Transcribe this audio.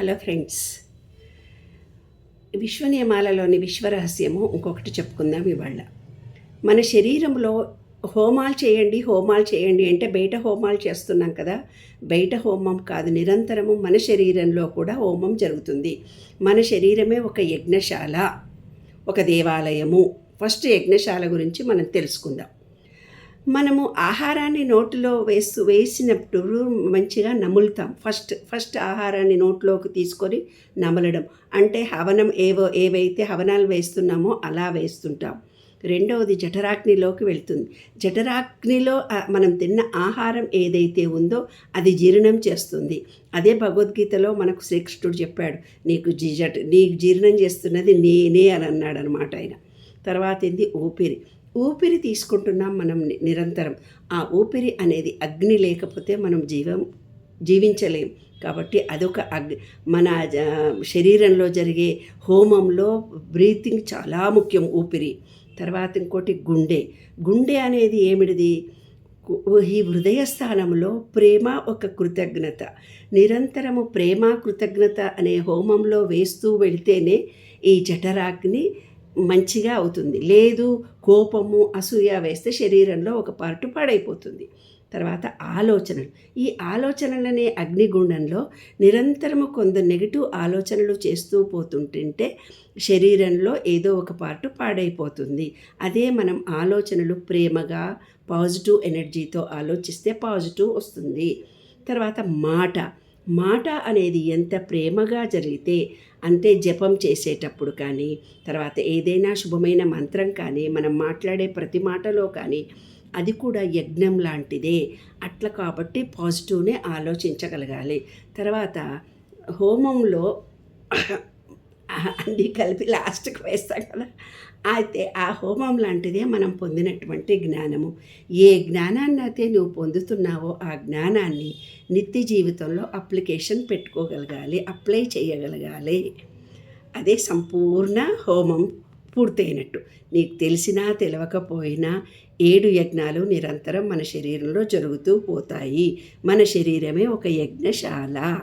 Hello friends. విశ్వ నియమాలలోని విశ్వరహస్యము ఇంకొకటి చెప్పుకుందాం ఇవాళ. మన శరీరంలో హోమాలు చేయండి హోమాలు చేయండి అంటే బయట హోమాలు చేస్తున్నాం కదా. బయట హోమం కాదు నిరంతరము మన శరీరంలో కూడా హోమం జరుగుతుంది. మన శరీరమే ఒక యజ్ఞశాల ఒక దేవాలయము. ఫస్ట్ యజ్ఞశాల గురించి మనం తెలుసుకుందాం. మనము ఆహారాన్ని నోటిలో వేస్తూ వేసినప్పుడు మంచిగా నములుతాం. ఫస్ట్ ఫస్ట్ ఆహారాన్ని నోట్లోకి తీసుకొని నమలడం. అంటే హవనం ఏవో ఏవైతే హవనాలు వేస్తున్నామో అలా వేస్తుంటాం. రెండవది జఠరాగ్నిలోకి వెళ్తుంది. జఠరాగ్నిలో మనం తిన్న ఆహారం ఏదైతే ఉందో అది జీర్ణం చేస్తుంది. అదే భగవద్గీతలో మనకు శ్రీకృష్ణుడు చెప్పాడు. నీకు జీ జఠ నీకు జీర్ణం చేస్తున్నది నేనే అని అన్నాడు అనమాట ఆయన. తర్వాత ఏంది ఊపిరి. ఊపిరి తీసుకుంటున్నాం మనం నిరంతరం. ఆ ఊపిరి అనేది అగ్ని లేకపోతే మనం జీవం జీవించలేం. కాబట్టి అదొక అగ్ మన శరీరంలో జరిగే హోమంలో బ్రీతింగ్ చాలా ముఖ్యం ఊపిరి. తర్వాత ఇంకోటి గుండె. గుండె అనేది ఏమిటిది? ఈ హృదయ స్థానంలో ప్రేమ ఒక కృతజ్ఞత. నిరంతరము ప్రేమ కృతజ్ఞత అనే హోమంలో వేస్తూ వెళితేనే ఈ జఠరాగ్ని మంచిగా అవుతుంది. లేదు కోపము అసూయ వేస్తే శరీరంలో ఒక పార్ట్ పాడైపోతుంది. తర్వాత ఆలోచనలు. ఈ ఆలోచనలనే అగ్నిగుండంలో నిరంతరము కొందరు నెగిటివ్ ఆలోచనలు చేస్తూ పోతుంటుంటే శరీరంలో ఏదో ఒక పార్ట్ పాడైపోతుంది. అదే మనం ఆలోచనలు ప్రేమగా పాజిటివ్ ఎనర్జీతో ఆలోచిస్తే పాజిటివ్ వస్తుంది. తర్వాత మాట. మాట అనేది ఎంత ప్రేమగా జరిగితే అంటే జపం చేసేటప్పుడు కానీ తర్వాత ఏదైనా శుభమైన మంత్రం కానీ మనం మాట్లాడే ప్రతి మాటలో కానీ అది కూడా యజ్ఞం లాంటిదే. అట్లా కాబట్టి పాజిటివ్నే ఆలోచించగలగాలి. తర్వాత హోమంలో అన్నీ కలిపి లాస్ట్కి వేస్తాం కదా. అయితే ఆ హోమం లాంటిదే మనం పొందినటువంటి జ్ఞానము. ఏ జ్ఞానాన్ని అయితే నువ్వు పొందుతున్నావో ఆ జ్ఞానాన్ని నిత్య జీవితంలో అప్లికేషన్ పెట్టుకోగలగాలి అప్లై చేయగలగాలి. అదే సంపూర్ణ హోమం పూర్తయినట్టు. నీకు తెలిసినా తెలియకపోయినా ఏడు యజ్ఞాలు నిరంతరం మన శరీరంలో జరుగుతూ పోతాయి. మన శరీరమే ఒక యజ్ఞశాల.